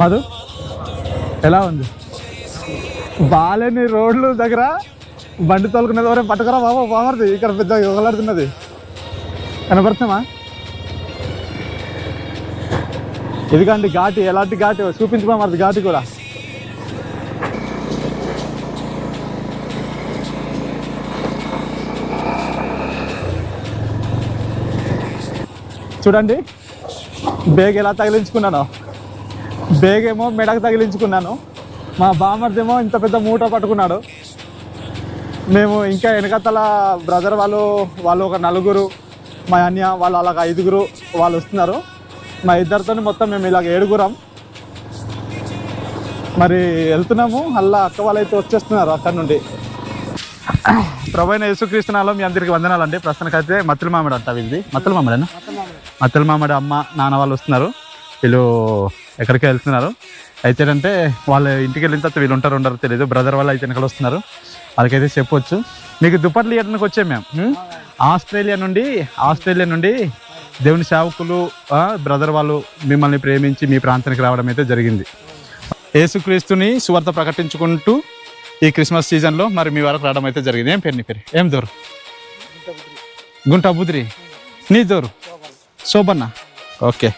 మధు ఎలా ఉంది? బాలేని రోడ్లు దగ్గర బండి తోలుకునేది ఎవరే పట్టుకురా బాబా బాగుంది ఇక్కడ పెద్ద ఒకలాడుతున్నది కనపడుతున్నామా ఇదిగండి ఘాటి ఎలాంటి ఘాటి? చూపించమా మరి ఘాటి కూడా. చూడండి బేగ్ ఎలా తగిలించుకున్నానో. బేగ్ ఏమో మెడకు తగిలించుకున్నాను. మా బామర్దేమో ఇంత పెద్ద మూట పట్టుకున్నాడు. మేము ఇంకా వెనకతల బ్రదర్ వాళ్ళు వాళ్ళు ఒక నలుగురు మా అన్య వాళ్ళు అలాగ ఐదుగురు వాళ్ళు వస్తున్నారు. మా ఇద్దరితో మొత్తం మేము ఇలాగ ఏడుగురం. మరి వెళ్తున్నాము. అలా అక్క వాళ్ళు అయితే వచ్చేస్తున్నారు అక్కడ నుండి. ప్రభైన యేసుక్రీస్తునాలో మీ అందరికి వందనాలండి. ప్రస్తుతానికైతే మత్తుల మామిడి అంట ఇది. మత్తుల మామిడేనా మత్తల మామిడి అమ్మ నాన్న వాళ్ళు వస్తున్నారు. వీళ్ళు ఎక్కడికి వెళ్తున్నారు? అయితే అంటే వాళ్ళ ఇంటికి వెళ్ళిన తర్వాత వీళ్ళు ఉంటారు ఉండరు తెలియదు బ్రదర్ వాళ్ళు అయితే వెనకాల వస్తున్నారు. వాళ్ళకైతే చెప్పొచ్చు. మీకు దుప్పట్లు ఇవ్వడానికి వచ్చాం మేము? ఆస్ట్రేలియా నుండి ఆస్ట్రేలియా నుండి దేవుని సేవకులు బ్రదర్ వాళ్ళు మిమ్మల్ని ప్రేమించి మీ ప్రాంతానికి రావడం అయితే జరిగింది. యేసుక్రీస్తుని సువార్త ప్రకటించుకుంటూ ఈ క్రిస్మస్ సీజన్లో మరి మీ వరకు రావడం అయితే జరిగింది. ఏం పేరు నీ పేరు? ఏం దూరు? గుంట బుద్రి నీ దూరు? శోభన్న. ఓకే.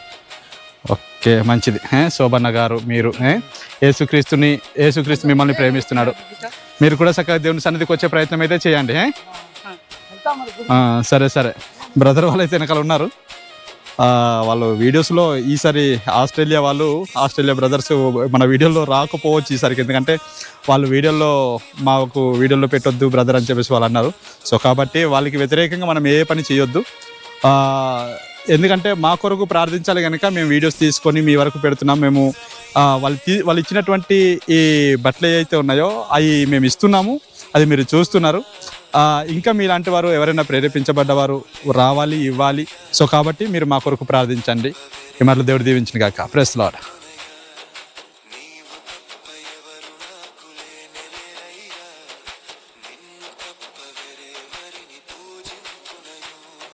ఓకే మంచిది. శోభన్న గారు మీరు ఏసుక్రీస్తుని యేసుక్రీస్తుని యేసుక్రీస్తు మిమ్మల్ని ప్రేమిస్తున్నాడు. మీరు కూడా చక్కగా దేవుని సన్నిధికి వచ్చే ప్రయత్నం అయితే చేయండి సరే సరే. బ్రదర్ వాళ్ళు అయితే వెనకాల ఉన్నారు. వాళ్ళు వీడియోస్లో ఈసారి ఆస్ట్రేలియా వాళ్ళు ఆస్ట్రేలియా బ్రదర్స్ మన వీడియోలో రాకపోవచ్చు ఈసారికి. ఎందుకంటే వాళ్ళు వీడియోలో మాకు వీడియోలో పెట్టొద్దు బ్రదర్ అని చెప్పేసి వాళ్ళు అన్నారు. సో కాబట్టి వాళ్ళకి వ్యతిరేకంగా మనం ఏ పని చేయొద్దు. ఎందుకంటే మా కొరకు ప్రార్థించాలి కనుక మేము వీడియోస్ తీసుకొని మీ వరకు పెడుతున్నాం. మేము వాళ్ళు తీ వాళ్ళు ఇచ్చినటువంటి ఈ బట్టలు ఏవైతే ఉన్నాయో అవి మేము ఇస్తున్నాము. అది మీరు చూస్తున్నారు. ఇంకా మీలాంటి వారు ఎవరైనా ప్రేరేపించబడ్డవారు రావాలి ఇవ్వాలి. సో కాబట్టి మీరు మా కొరకు ప్రార్థించండి. ఈ మరల దేవుడు దీవించిన కాక ప్రెస్ లాడ్